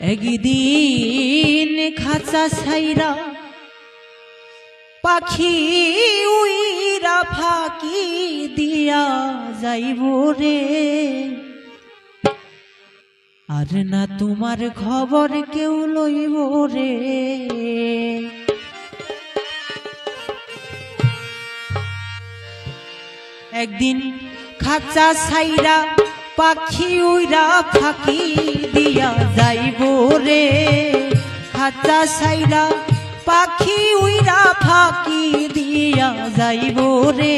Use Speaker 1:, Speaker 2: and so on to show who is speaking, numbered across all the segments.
Speaker 1: একদিন খাঁচা ছাইরা পাখি উইরা ফাঁকি দিয়া যাইব রে। আর না তোমার খবর কেউ লইব রে। একদিন খাঁচা ছাইরা পাখি উইরা ফাঁকি দিয়া যাইব রে। খাতা সাইরা পাখি উইরা ফাঁকি দিয়া যাইব রে।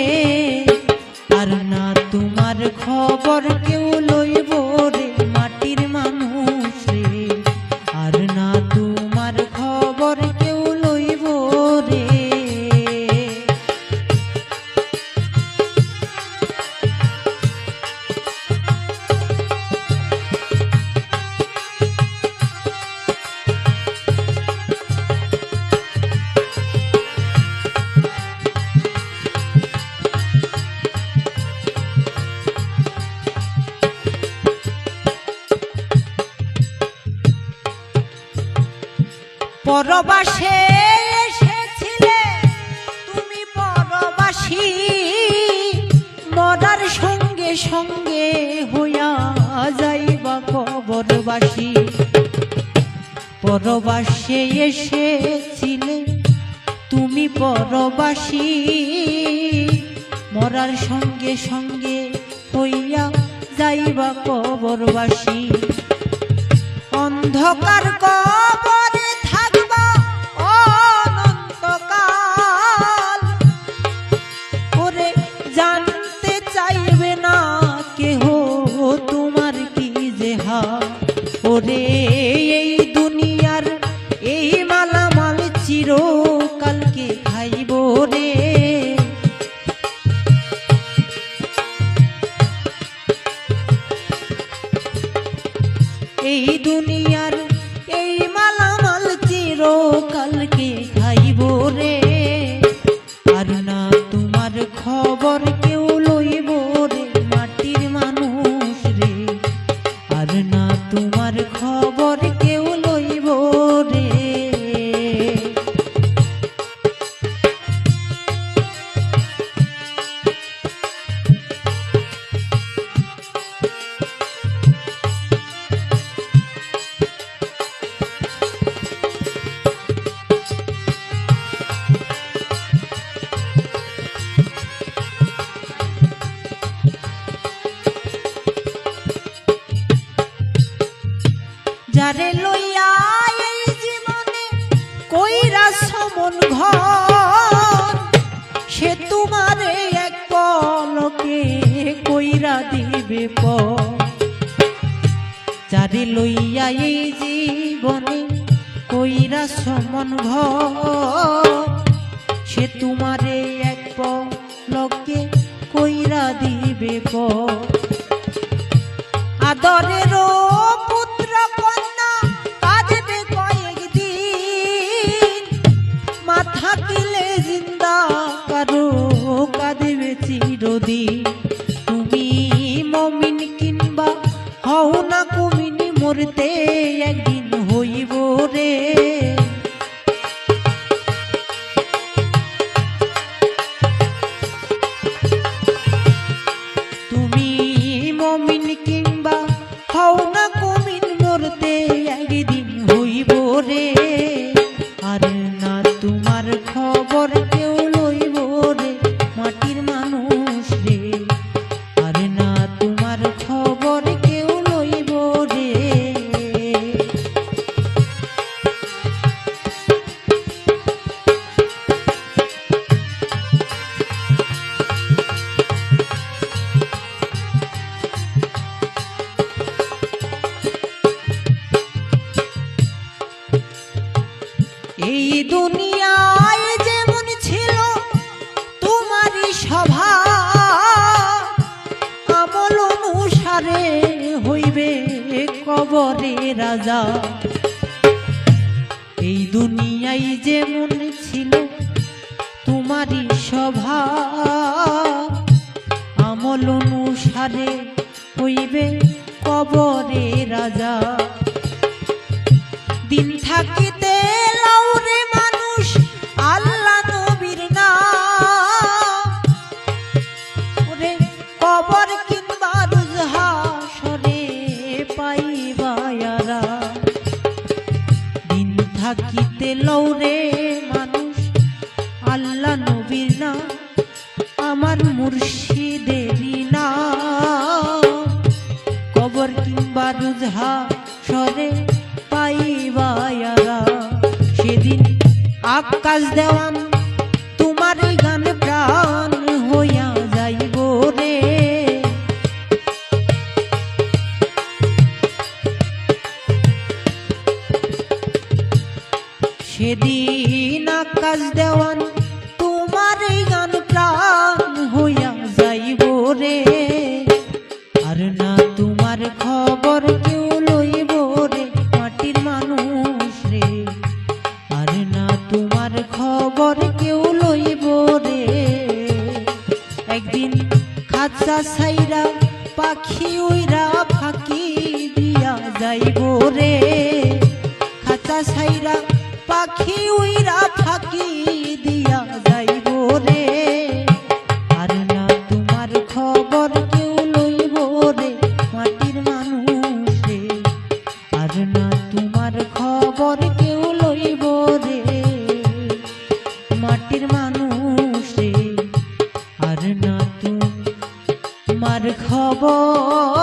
Speaker 1: আর না তোমার খবর কেউ পরবাসে এসেছিলে। তুমি পরবাসী, মরার সঙ্গে সঙ্গে হইয়া যাইবা কবরবাসী। পরবাসে এসেছিলে, তুমি পরবাসী, মরার সঙ্গে সঙ্গে হইয়া যাইবা কবরবাসী। অন্ধকার কবরে যারে লইয়া এই জীবনে কইরা সমন ঘর। সে তোমারে এক পলকে কইরা দিবে প যারে লইয়া এই জীবনে কইরা সমন ঘর। সে তোমারে এক পলকে কইরা দিবে প আদরের এই দুনিয়ায় যেমন ছিল তোমারই সভা, আমল অনুসারে হইবে কবরে রাজা। এই দুনিয়ায় যেমন ছিল তোমারই সভা, আমল অনুসারে হইবে কবরে রাজা। দিন থাকিতে থাকিতে লৌরে মানুষ আল্লাহ নবীর না আমার মুর্শিদেরই না কবর কিংবা রুজহা আকাশ দেওয়ান তোমার গান প্রাণ হইয়া যাইব রে। সেদিন আকাশ দেওয়ান উইরা ফাঁকি দিয়া যাইব রে। খাতা সাইরা পাখি উইরা ফাঁকি খবর